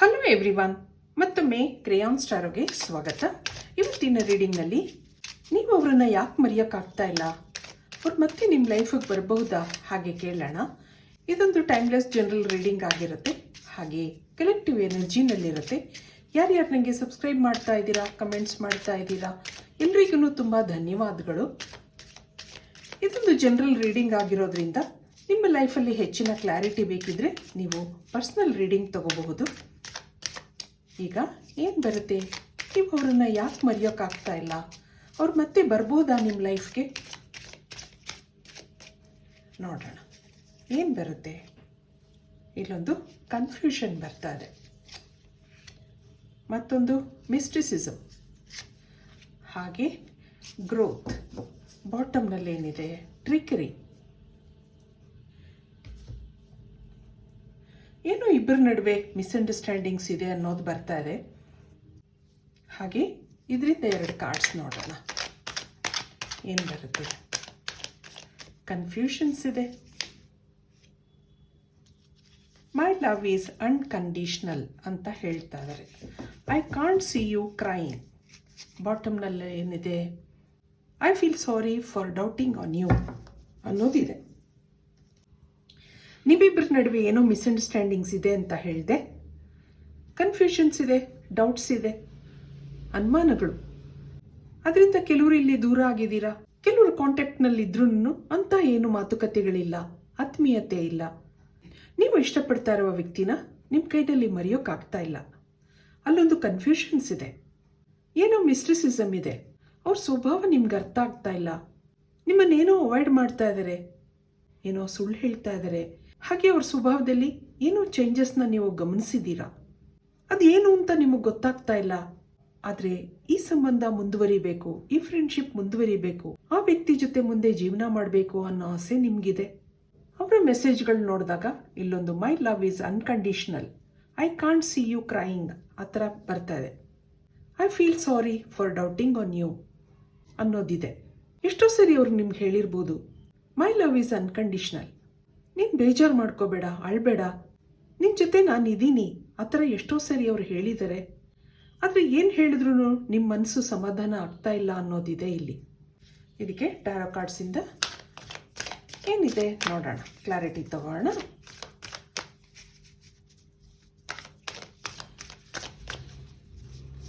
Hello everyone ಮತ್ತೊಮ್ಮೆ ಕ್ರೇಯಾನ್ ಸ್ಟಾರೋಗೆ ಸ್ವಾಗತ. ಇವತ್ತಿನ ರೀಡಿಂಗ್ನಲ್ಲಿ ನೀವು ಅವರನ್ನು ಯಾಕೆ ಮರೆಯೋಕ್ಕಾಗ್ತಾ ಇಲ್ಲ? ಅವ್ರು ಮತ್ತೆ ನಿಮ್ಮ ಲೈಫಿಗೆ ಬರಬಹುದಾ? ಹಾಗೆ ಕೇಳೋಣ. ಇದೊಂದು ಟೈಮ್ಲೆಸ್ ಜನರಲ್ ರೀಡಿಂಗ್ ಆಗಿರುತ್ತೆ. ಹಾಗೆ ಕಲೆಕ್ಟಿವ್ ಎನರ್ಜಿನಲ್ಲಿರುತ್ತೆ ಯಾರ್ಯಾರು ನನಗೆ ಸಬ್ಸ್ಕ್ರೈಬ್ ಮಾಡ್ತಾ ಇದ್ದೀರಾ ಕಮೆಂಟ್ಸ್ ಮಾಡ್ತಾ ಇದ್ದೀರಾ ಎಲ್ರಿಗೂ ತುಂಬ ಧನ್ಯವಾದಗಳು. ಇದೊಂದು ಜನರಲ್ ರೀಡಿಂಗ್ ಆಗಿರೋದ್ರಿಂದ ನಿಮ್ಮ ಲೈಫಲ್ಲಿ ಹೆಚ್ಚಿನ ಕ್ಲಾರಿಟಿ ಬೇಕಿದ್ರೆ ನೀವು ಪರ್ಸ್ನಲ್ ರೀಡಿಂಗ್ ತಗೋಬಹುದು. ಈಗ ಏನು ಬರುತ್ತೆ? ನೀವು ಅವ್ರನ್ನ ಯಾಕೆ ಮರೆಯೋಕ್ಕಾಗ್ತಾ ಇಲ್ಲ? ಅವ್ರು ಮತ್ತೆ ಬರ್ಬೋದಾ ನಿಮ್ಮ ಲೈಫ್ಗೆ? ನೋಡೋಣ. ಏನು ಬರುತ್ತೆ? ಇಲ್ಲೊಂದು ಕನ್ಫ್ಯೂಷನ್ ಬರ್ತಾ ಇದೆ. ಮತ್ತೊಂದು ಮಿಸ್ಟಿಸಿಸಮ್ ಹಾಗೆ ಗ್ರೋತ್ ಬಾಟಮ್ನಲ್ಲಿ ಏನಿದೆ ಟ್ರಿಕರಿ ಇಬ್ಬರ ನಡುವೆ ಮಿಸ್ಅಂಡರ್ಸ್ಟ್ಯಾಂಡಿಂಗ್ಸ್ ಇದೆ ಅನ್ನೋದು ಬರ್ತಾ ಇದೆ. ಹಾಗೆ ಇದರಿಂದ ಎರಡು ಕಾರ್ಡ್ಸ್ ನೋಡೋಣ. ಏನು ಬರುತ್ತೆ? ಕನ್ಫ್ಯೂಷನ್ಸ್ ಇದೆ. ಮೈ ಲವ್ ಈಸ್ ಅನ್ಕಂಡೀಷ್ನಲ್ ಅಂತ ಹೇಳ್ತಾ ಇದ್ದಾರೆ I can't see you crime ಬಾಟಮ್ನಲ್ಲಿ ಏನಿದೆ? I feel sorry for doubting on you ಅನ್ನೋದಿದೆ. ನಿಮ್ಮಿಬ್ಬರ ನಡುವೆ ಏನೋ ಮಿಸ್ಅಂಡರ್ಸ್ಟ್ಯಾಂಡಿಂಗ್ಸ್ ಇದೆ ಅಂತ ಹೇಳಿದೆ. ಕನ್ಫ್ಯೂಷನ್ಸ್ ಇದೆ, ಡೌಟ್ಸ್ ಇದೆ, ಅನುಮಾನಗಳು. ಅದರಿಂದ ಕೆಲವರು ಇಲ್ಲಿ ದೂರ ಆಗಿದ್ದೀರಾ? ಕೆಲವರು ಕಾಂಟ್ಯಾಕ್ಟ್ನಲ್ಲಿದ್ರೂ ಅಂತ ಏನು ಮಾತುಕತೆಗಳಿಲ್ಲ, ಆತ್ಮೀಯತೆ ಇಲ್ಲ. ನೀವು ಇಷ್ಟಪಡ್ತಾ ಇರುವ ವ್ಯಕ್ತಿನ ನಿಮ್ಮ ಕೈನಲ್ಲಿ ಮರೆಯೋಕ್ಕಾಗ್ತಾ ಇಲ್ಲ. ಅಲ್ಲೊಂದು ಕನ್ಫ್ಯೂಷನ್ಸ್ ಇದೆ. ಏನೋ ಮಿಸ್ಟ್ರಿಸಿಸಮ್ ಇದೆ. ಅವ್ರ ಸ್ವಭಾವ ನಿಮ್ಗೆ ಅರ್ಥ ಆಗ್ತಾ ಇಲ್ಲ. ನಿಮ್ಮನ್ನೇನೋ ಅವಾಯ್ಡ್ ಮಾಡ್ತಾ ಇದ್ದಾರೆ ಏನೋ ಸುಳ್ಳು ಹೇಳ್ತಾ ಇದ್ದಾರೆ ಹಾಗೆ ಅವ್ರ ಸ್ವಭಾವದಲ್ಲಿ ಏನೋ ಚೇಂಜಸ್ನ ನೀವು ಗಮನಿಸಿದ್ದೀರಾ? ಅದೇನು ಅಂತ ನಿಮಗೆ ಗೊತ್ತಾಗ್ತಾ ಇಲ್ಲ. ಆದರೆ ಈ ಸಂಬಂಧ ಮುಂದುವರಿಬೇಕು, ಈ ಫ್ರೆಂಡ್ಶಿಪ್ ಮುಂದುವರಿಬೇಕು, ಆ ವ್ಯಕ್ತಿ ಜೊತೆ ಮುಂದೆ ಜೀವನ ಮಾಡಬೇಕು ಅನ್ನೋ ಆಸೆ ನಿಮಗಿದೆ. ಅವರ ಮೆಸೇಜ್ಗಳು ನೋಡಿದಾಗ ಇಲ್ಲೊಂದು my love is unconditional I can't see you crying ಆ ಥರ ಬರ್ತಾ ಇದೆ. I feel sorry for doubting on you ಅನ್ನೋದಿದೆ. ಎಷ್ಟೋ ಸರಿ ಅವ್ರು ನಿಮ್ಗೆ ಹೇಳಿರ್ಬೋದು ಮೈ ಲವ್ ಈಸ್ ಅನ್ಕಂಡೀಷನಲ್ ನೀನು ಬೇಜಾರು ಮಾಡ್ಕೋಬೇಡ, ಅಳ್ಬೇಡ. ನಿನ್ನ ಜೊತೆ ನಾನು ಇದ್ದೀನಿ ಆ ಥರ ಎಷ್ಟೋ ಸರಿ ಅವ್ರು ಹೇಳಿದ್ದಾರೆ ಆದರೆ ಏನು ಹೇಳಿದ್ರು ನಿಮ್ಮ ಮನಸ್ಸು ಸಮಾಧಾನ ಆಗ್ತಾ ಇಲ್ಲ ಅನ್ನೋದಿದೆ ಇಲ್ಲಿ. ಇದಕ್ಕೆ ಟ್ಯಾರೋ ಕಾರ್ಡ್ಸಿಂದ ಏನಿದೆ ನೋಡೋಣ. ಕ್ಲಾರಿಟಿ ತಗೋಣ.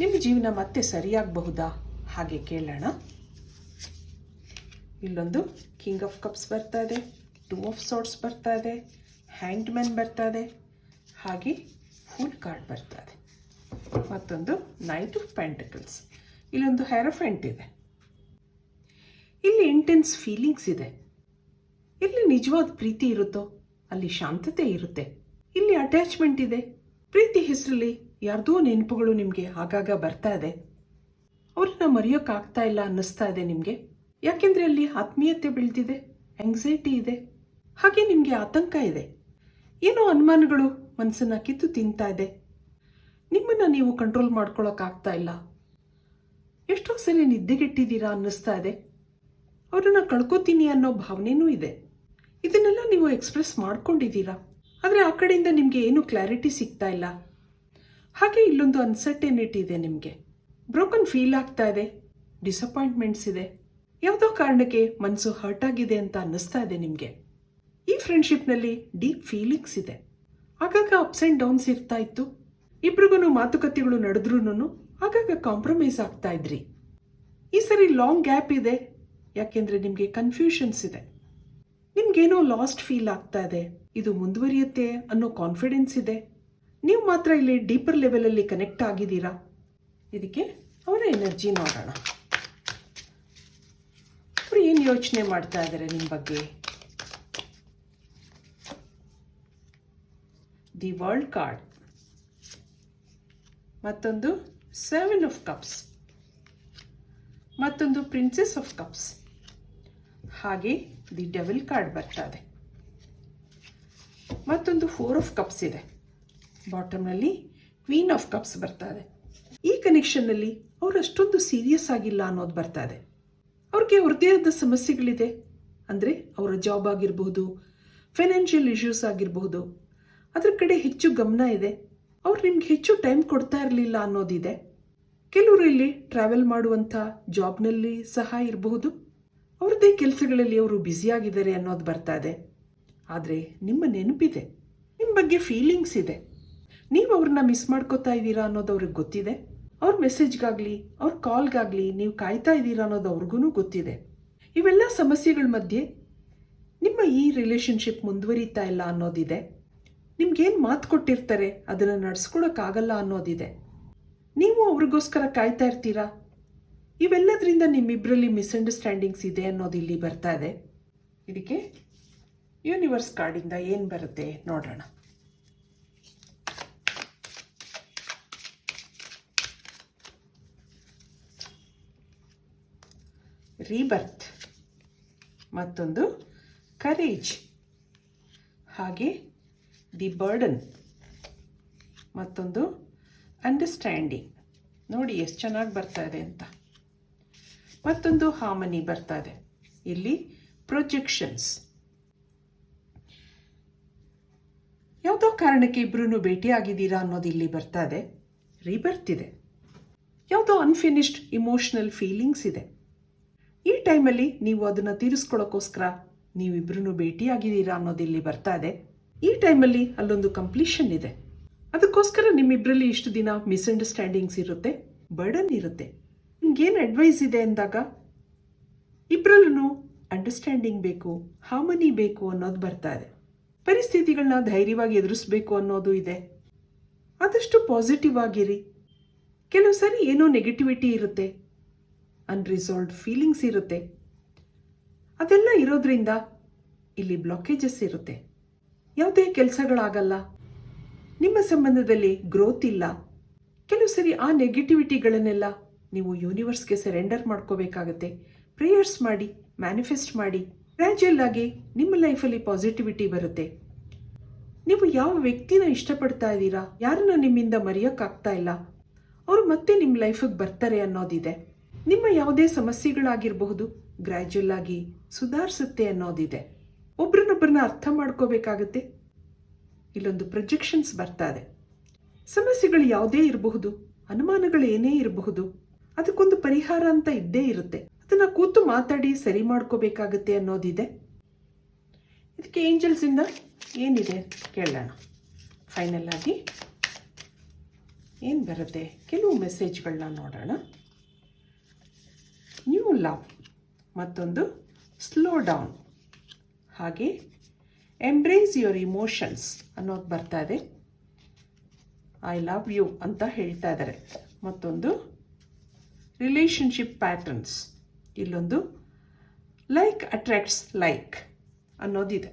ನಿಮ್ಮ ಜೀವನ ಮತ್ತೆ ಸರಿಯಾಗಬಹುದಾ? ಹಾಗೆ ಕೇಳೋಣ. ಇಲ್ಲೊಂದು ಕಿಂಗ್ ಆಫ್ ಕಪ್ಸ್ ಬರ್ತಾ ಇದೆ. ಟೂ ಆಫ್ ಸಾರ್ಟ್ಸ್ ಬರ್ತಾ ಇದೆ ಹ್ಯಾಂಡ್ ಮ್ಯಾನ್ ಬರ್ತಾ ಇದೆ ಹಾಗೆ ಫುಲ್ ಕಾರ್ಡ್ ಬರ್ತಾ ಇದೆ ಮತ್ತೊಂದು ನೈಟ್ ಆಫ್ ಪ್ಯಾಂಟಿಕಲ್ಸ್ ಇಲ್ಲೊಂದು ಹೆರಫೆಂಟ್ ಇದೆ. ಇಲ್ಲಿ ಇಂಟೆನ್ಸ್ ಫೀಲಿಂಗ್ಸ್ ಇದೆ. ಇಲ್ಲಿ ನಿಜವಾದ ಪ್ರೀತಿ ಇರುತ್ತೋ, ಅಲ್ಲಿ ಶಾಂತತೆ ಇರುತ್ತೆ. ಇಲ್ಲಿ ಅಟ್ಯಾಚ್ಮೆಂಟ್ ಇದೆ. ಪ್ರೀತಿ ಹೆಸರಲ್ಲಿ ಯಾರ್ದೋ ನೆನಪುಗಳು ನಿಮಗೆ ಆಗಾಗ ಬರ್ತಾ ಇದೆ. ಅವ್ರನ್ನ ಮರೆಯೋಕ್ಕಾಗ್ತಾ ಇಲ್ಲ ಅನ್ನಿಸ್ತಾ ಇದೆ ನಿಮಗೆ. ಯಾಕೆಂದರೆ ಅಲ್ಲಿ ಆತ್ಮೀಯತೆ ಬೆಳೆದಿದೆ ಆಂಗ್ಸೈಟಿ ಇದೆ. ಹಾಗೆ ನಿಮಗೆ ಆತಂಕ ಇದೆ? ಏನೋ ಅನುಮಾನಗಳು ಮನಸ್ಸನ್ನು ಕಿತ್ತು ತಿಂತಾ ಇದೆ. ನಿಮ್ಮನ್ನು ನೀವು ಕಂಟ್ರೋಲ್ ಮಾಡ್ಕೊಳ್ಳೋಕ್ಕಾಗ್ತಾ ಇಲ್ಲ. ಎಷ್ಟೋ ಸರಿ ನಿದ್ದೆಗೆಟ್ಟಿದ್ದೀರಾ ಅನ್ನಿಸ್ತಾ ಇದೆ. ಅವರನ್ನು ಕಳ್ಕೊತೀನಿ ಅನ್ನೋ ಭಾವನೆನೂ ಇದೆ. ಇದನ್ನೆಲ್ಲ ನೀವು ಎಕ್ಸ್ಪ್ರೆಸ್ ಮಾಡ್ಕೊಂಡಿದ್ದೀರಾ? ಆದರೆ ಆ ಕಡೆಯಿಂದ ನಿಮಗೆ ಏನು ಕ್ಲಾರಿಟಿ ಸಿಗ್ತಾ ಇಲ್ಲ. ಹಾಗೆ ಇಲ್ಲೊಂದು ಅನ್ಸರ್ಟೆನಿಟಿ ಇದೆ ನಿಮಗೆ. ಬ್ರೋಕನ್ ಫೀಲ್ ಆಗ್ತಾ ಇದೆ. ಡಿಸಪಾಯಿಂಟ್ಮೆಂಟ್ಸ್ ಇದೆ. ಯಾವುದೋ ಕಾರಣಕ್ಕೆ ಮನಸ್ಸು ಹರ್ಟ್ ಆಗಿದೆ ಅಂತ ಅನ್ನಿಸ್ತಾ ಇದೆ ನಿಮಗೆ. ಈ ಫ್ರೆಂಡ್ಶಿಪ್ನಲ್ಲಿ ಡೀಪ್ ಫೀಲಿಂಗ್ಸ್ ಇದೆ. ಆಗಾಗ ಅಪ್ಸ್ ಆ್ಯಂಡ್ ಡೌನ್ಸ್ ಇರ್ತಾ ಇತ್ತು. ಇಬ್ರಿಗೂ ಮಾತುಕತೆಗಳು ನಡೆದ್ರೂ ಆಗಾಗ ಕಾಂಪ್ರಮೈಸ್ ಆಗ್ತಾ ಇದ್ರಿ. ಈ ಸರಿ ಲಾಂಗ್ ಗ್ಯಾಪ್ ಇದೆ. ಯಾಕೆಂದರೆ ನಿಮಗೆ ಕನ್ಫ್ಯೂಷನ್ಸ್ ಇದೆ. ನಿಮ್ಗೇನೋ ಲಾಸ್ಟ್ ಫೀಲ್ ಆಗ್ತಾ ಇದೆ. ಇದು ಮುಂದುವರಿಯುತ್ತೆ ಅನ್ನೋ ಕಾನ್ಫಿಡೆನ್ಸ್ ಇದೆ. ನೀವು ಮಾತ್ರ ಇಲ್ಲಿ ಡೀಪರ್ ಲೆವೆಲಲ್ಲಿ ಕನೆಕ್ಟ್ ಆಗಿದ್ದೀರಾ? ಇದಕ್ಕೆ ಅವರ ಎನರ್ಜಿ ನೋಡೋಣ. ಅವ್ರು ಏನು ಯೋಚನೆ ಮಾಡ್ತಾ ಇದ್ದಾರೆ ನಿಮ್ಮ ಬಗ್ಗೆ? ದಿ ವರ್ಲ್ಡ್ ಕಾರ್ಡ್ ಮತ್ತೊಂದು ಸೆವೆನ್ ಆಫ್ ಕಪ್ಸ್ ಮತ್ತೊಂದು ಪ್ರಿನ್ಸೆಸ್ ಆಫ್ ಕಪ್ಸ್ ಹಾಗೆ ದಿ ಡೆವಿಲ್ ಕಾರ್ಡ್ ಬರ್ತಾ ಇದೆ ಮತ್ತೊಂದು ಫೋರ್ ಆಫ್ ಕಪ್ಸ್ ಇದೆ. ಬಾಟಮ್ನಲ್ಲಿ ಕ್ವೀನ್ ಆಫ್ ಕಪ್ಸ್ ಬರ್ತಾ ಇದೆ ಈ ಕನೆಕ್ಷನ್ನಲ್ಲಿ ಅವರು ಅಷ್ಟೊಂದು ಸೀರಿಯಸ್ ಆಗಿಲ್ಲ ಅನ್ನೋದು ಬರ್ತಾ ಇದೆ ಅವ್ರಿಗೆ ಅವ್ರದ್ದೇ ಆದ ಸಮಸ್ಯೆಗಳಿದೆ. ಅಂದರೆ ಅವರ ಜಾಬ್ ಆಗಿರಬಹುದು ಫೈನಾನ್ಷಿಯಲ್ ಇಶ್ಯೂಸ್ ಆಗಿರಬಹುದು ಅದ್ರ ಕಡೆ ಹೆಚ್ಚು ಗಮನ ಇದೆ. ಅವ್ರು ನಿಮ್ಗೆ ಹೆಚ್ಚು ಟೈಮ್ ಕೊಡ್ತಾ ಇರಲಿಲ್ಲ ಅನ್ನೋದಿದೆ. ಕೆಲವರು ಇಲ್ಲಿ ಟ್ರಾವೆಲ್ ಮಾಡುವಂಥ ಜಾಬ್ನಲ್ಲಿ ಸಹ ಇರಬಹುದು. ಅವ್ರದ್ದೇ ಕೆಲಸಗಳಲ್ಲಿ ಅವರು ಬ್ಯುಸಿಯಾಗಿದ್ದಾರೆ ಅನ್ನೋದು ಬರ್ತಾ ಇದೆ. ಆದರೆ ನಿಮ್ಮ ನೆನಪಿದೆ. ನಿಮ್ಮ ಬಗ್ಗೆ ಫೀಲಿಂಗ್ಸ್ ಇದೆ. ನೀವು ಅವ್ರನ್ನ ಮಿಸ್ ಮಾಡ್ಕೋತಾ ಇದ್ದೀರಾ ಅನ್ನೋದು ಅವ್ರಿಗೆ ಗೊತ್ತಿದೆ. ಅವ್ರ ಮೆಸೇಜ್ಗಾಗಲಿ ಅವ್ರ ಕಾಲ್ಗಾಗಲಿ ನೀವು ಕಾಯ್ತಾ ಇದ್ದೀರಾ ಅನ್ನೋದು ಅವ್ರಿಗೂ ಗೊತ್ತಿದೆ. ಇವೆಲ್ಲ ಸಮಸ್ಯೆಗಳ ಮಧ್ಯೆ ನಿಮ್ಮ ಈ ರಿಲೇಷನ್ಶಿಪ್ ಮುಂದುವರಿತಾ ಇಲ್ಲ ಅನ್ನೋದಿದೆ. ನಿಮ್ಗೇನು ಮಾತು ಕೊಟ್ಟಿರ್ತಾರೆ? ಅದನ್ನು ನಡ್ಸ್ಕೊಳಕ್ಕಾಗಲ್ಲ ಅನ್ನೋದಿದೆ. ನೀವು ಅವ್ರಿಗೋಸ್ಕರ ಕಾಯ್ತಾ ಇರ್ತೀರಾ? ಇವೆಲ್ಲದರಿಂದ ನಿಮ್ಮಿಬ್ಬರಲ್ಲಿ ಮಿಸ್ಅಂಡರ್ಸ್ಟ್ಯಾಂಡಿಂಗ್ಸ್ ಇದೆ ಅನ್ನೋದು ಇಲ್ಲಿ ಬರ್ತಾ ಇದೆ. ಇದಕ್ಕೆ ಯೂನಿವರ್ಸ್ ಕಾರ್ಡಿಂದ ಏನು ಬರುತ್ತೆ ನೋಡೋಣ. ರೀಬರ್ತ್ ಮತ್ತೊಂದು ಕರೇಜ್. ಹಾಗೆ ದಿ ಬರ್ಡನ್ ಮತ್ತೊಂದು ಅಂಡರ್ಸ್ಟ್ಯಾಂಡಿಂಗ್ ನೋಡಿ ಎಷ್ಟು ಚೆನ್ನಾಗಿ ಬರ್ತಾ ಇದೆ ಅಂತ. ಮತ್ತೊಂದು ಹಾಮನಿ ಬರ್ತಾ ಇದೆ. ಇಲ್ಲಿ ಪ್ರೊಜೆಕ್ಷನ್ಸ್ ಯಾವುದೋ ಕಾರಣಕ್ಕೆ ಇಬ್ಬರೂ ಭೇಟಿಯಾಗಿದ್ದೀರಾ ಅನ್ನೋದು ಇಲ್ಲಿ ಬರ್ತಾ ಇದೆ. ರೀ ಬರ್ತಿದೆ ಯಾವುದೋ ಅನ್ಫಿನಿಶ್ಡ್ ಇಮೋಷ್ನಲ್ ಫೀಲಿಂಗ್ಸ್ ಇದೆ. ಈ ಟೈಮಲ್ಲಿ ನೀವು ಅದನ್ನು ತೀರಿಸ್ಕೊಳ್ಳೋಕ್ಕೋಸ್ಕರ ನೀವಿಬ್ರು ಭೇಟಿಯಾಗಿದ್ದೀರಾ ಅನ್ನೋದು ಇಲ್ಲಿ ಬರ್ತಾ ಇದೆ. ಈ ಟೈಮಲ್ಲಿ ಅಲ್ಲೊಂದು ಕಂಪ್ಲೀಷನ್ ಇದೆ. ಅದಕ್ಕೋಸ್ಕರ ನಿಮ್ಮಿಬ್ಬರಲ್ಲಿ ಇಷ್ಟು ದಿನ ಮಿಸ್ಅಂಡರ್ಸ್ಟ್ಯಾಂಡಿಂಗ್ಸ್ ಇರುತ್ತೆ ಬರ್ಡನ್ ಇರುತ್ತೆ. ನಿಮ್ಗೇನು ಅಡ್ವೈಸ್ ಇದೆ ಅಂದಾಗ ಇಬ್ಬರಲ್ಲೂ ಅಂಡರ್ಸ್ಟ್ಯಾಂಡಿಂಗ್ ಬೇಕು ಹಾಮನಿ ಬೇಕು ಅನ್ನೋದು ಬರ್ತಾ ಇದೆ. ಪರಿಸ್ಥಿತಿಗಳನ್ನ ಧೈರ್ಯವಾಗಿ ಎದುರಿಸಬೇಕು ಅನ್ನೋದು ಇದೆ. ಆದಷ್ಟು ಪಾಸಿಟಿವ್ ಆಗಿರಿ. ಕೆಲವು ಸಾರಿ ಏನೋ ನೆಗೆಟಿವಿಟಿ ಇರುತ್ತೆ ಅನ್ರಿಸಾಲ್ವ್ಡ್ ಫೀಲಿಂಗ್ಸ್ ಇರುತ್ತೆ. ಅದೆಲ್ಲ ಇರೋದ್ರಿಂದ ಇಲ್ಲಿ ಬ್ಲಾಕೇಜಸ್ ಇರುತ್ತೆ. ಯಾವುದೇ ಕೆಲಸಗಳಾಗಲ್ಲ. ನಿಮ್ಮ ಸಂಬಂಧದಲ್ಲಿ ಗ್ರೋತ್ ಇಲ್ಲ. ಕೆಲವು ಸರಿ ಆ ನೆಗೆಟಿವಿಟಿಗಳನ್ನೆಲ್ಲ ನೀವು ಯೂನಿವರ್ಸ್ಗೆ ಸರೆಂಡರ್ ಮಾಡ್ಕೋಬೇಕಾಗತ್ತೆ. ಪ್ರೇಯರ್ಸ್ ಮಾಡಿ ಮ್ಯಾನಿಫೆಸ್ಟ್ ಮಾಡಿ ಗ್ರ್ಯಾಜುಯಲ್ ಆಗಿ ನಿಮ್ಮ ಲೈಫಲ್ಲಿ ಪಾಸಿಟಿವಿಟಿ ಬರುತ್ತೆ. ನೀವು ಯಾವ ವ್ಯಕ್ತಿನ ಇಷ್ಟಪಡ್ತಾ ಇದ್ದೀರಾ? ಯಾರನ್ನ ನಿಮ್ಮಿಂದ ಮರೆಯೋಕ್ಕಾಗ್ತಾ ಇಲ್ಲ? ಅವರು ಮತ್ತೆ ನಿಮ್ಮ ಲೈಫಿಗೆ ಬರ್ತಾರೆ ಅನ್ನೋದಿದೆ. ನಿಮ್ಮ ಯಾವುದೇ ಸಮಸ್ಯೆಗಳಾಗಿರಬಹುದು ಗ್ರ್ಯಾಜುಯಲ್ ಆಗಿ ಸುಧಾರಿಸುತ್ತೆ ಅನ್ನೋದಿದೆ. ಒಬ್ರನ್ನೊಬ್ಬರನ್ನ ಅರ್ಥ ಮಾಡ್ಕೋಬೇಕಾಗತ್ತೆ. ಇಲ್ಲೊಂದು ಪ್ರೊಜೆಕ್ಷನ್ಸ್ ಬರ್ತಾ ಇದೆ. ಸಮಸ್ಯೆಗಳು ಯಾವುದೇ ಇರಬಹುದು, ಅನುಮಾನಗಳು ಏನೇ ಇರಬಹುದು, ಅದಕ್ಕೊಂದು ಪರಿಹಾರ ಅಂತ ಇದ್ದೇ ಇರುತ್ತೆ. ಅದನ್ನ ಕೂತು ಮಾತಾಡಿ ಸರಿ ಮಾಡ್ಕೋಬೇಕಾಗತ್ತೆ ಅನ್ನೋದಿದೆ. ಇದಕ್ಕೆ ಏಂಜಲ್ಸಿಂದ ಏನಿದೆ ಕೇಳೋಣ. ಫೈನಲ್ ಆಗಿ ಏನು ಬರುತ್ತೆ? ಕೆಲವು ಮೆಸೇಜ್ಗಳನ್ನ ನೋಡೋಣ. ನ್ಯೂ ಲವ್ ಮತ್ತೊಂದು ಸ್ಲೋ ಡೌನ್ ಹಾಗೆ ಎಂಬ್ರೇಸ್ ಯುವರ್ ಇಮೋಷನ್ಸ್ ಅನ್ನೋದು ಬರ್ತಾ ಇದೆ. ಐ ಲವ್ ಯು ಅಂತ ಹೇಳ್ತಾ ಇದ್ದಾರೆ. ಮತ್ತೊಂದು ರಿಲೇಷನ್ಶಿಪ್ ಪ್ಯಾಟರ್ನ್ಸ್ ಇಲ್ಲೊಂದು ಲೈಕ್ ಅಟ್ರಾಕ್ಟ್ಸ್ ಲೈಕ್ ಅನ್ನೋದಿದೆ.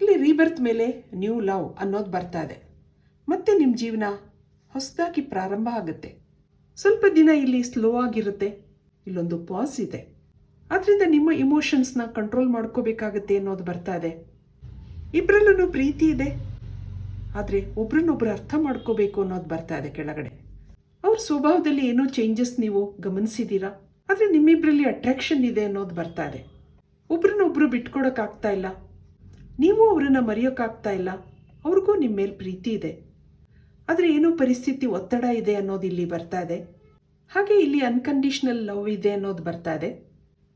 ಇಲ್ಲಿ ರೀಬರ್ತ್ ಮೇಲೆ ನ್ಯೂ ಲವ್ ಅನ್ನೋದು ಬರ್ತಾ ಇದೆ. ಮತ್ತೆ ನಿಮ್ಮ ಜೀವನ ಹೊಸದಾಗಿ ಪ್ರಾರಂಭ ಆಗುತ್ತೆ. ಸ್ವಲ್ಪ ದಿನ ಇಲ್ಲಿ ಸ್ಲೋ ಆಗಿರುತ್ತೆ. ಇಲ್ಲೊಂದು ಪಾಸ್ ಇದೆ. ಆದ್ದರಿಂದ ನಿಮ್ಮ ಇಮೋಷನ್ಸ್ನ ಕಂಟ್ರೋಲ್ ಮಾಡ್ಕೋಬೇಕಾಗತ್ತೆ ಅನ್ನೋದು ಬರ್ತಾ ಇದೆ. ಇಬ್ಬರಲ್ಲೂ ಪ್ರೀತಿ ಇದೆ. ಆದರೆ ಒಬ್ರನ್ನೊಬ್ರು ಅರ್ಥ ಮಾಡ್ಕೋಬೇಕು ಅನ್ನೋದು ಬರ್ತಾ ಇದೆ ಕೆಳಗಡೆ. ಅವ್ರ ಸ್ವಭಾವದಲ್ಲಿ ಏನೋ ಚೇಂಜಸ್ ನೀವು ಗಮನಿಸಿದ್ದೀರಾ ಆದರೆ ನಿಮ್ಮಿಬ್ಬರಲ್ಲಿ ಅಟ್ರಾಕ್ಷನ್ ಇದೆ ಅನ್ನೋದು ಬರ್ತಾ ಇದೆ. ಒಬ್ರನ್ನೊಬ್ರು ಬಿಟ್ಕೊಡೋಕ್ಕಾಗ್ತಾ ಇಲ್ಲ. ನೀವು ಅವರನ್ನು ಮರೆಯೋಕ್ಕಾಗ್ತಾ ಇಲ್ಲ. ಅವ್ರಿಗೂ ನಿಮ್ಮ ಮೇಲೆ ಪ್ರೀತಿ ಇದೆ. ಆದರೆ ಏನೋ ಪರಿಸ್ಥಿತಿ ಒತ್ತಡ ಇದೆ ಅನ್ನೋದು ಇಲ್ಲಿ ಬರ್ತಾ ಇದೆ. ಹಾಗೆ ಇಲ್ಲಿ ಅನ್ಕಂಡೀಷನಲ್ ಲವ್ ಇದೆ ಅನ್ನೋದು ಬರ್ತಾ ಇದೆ.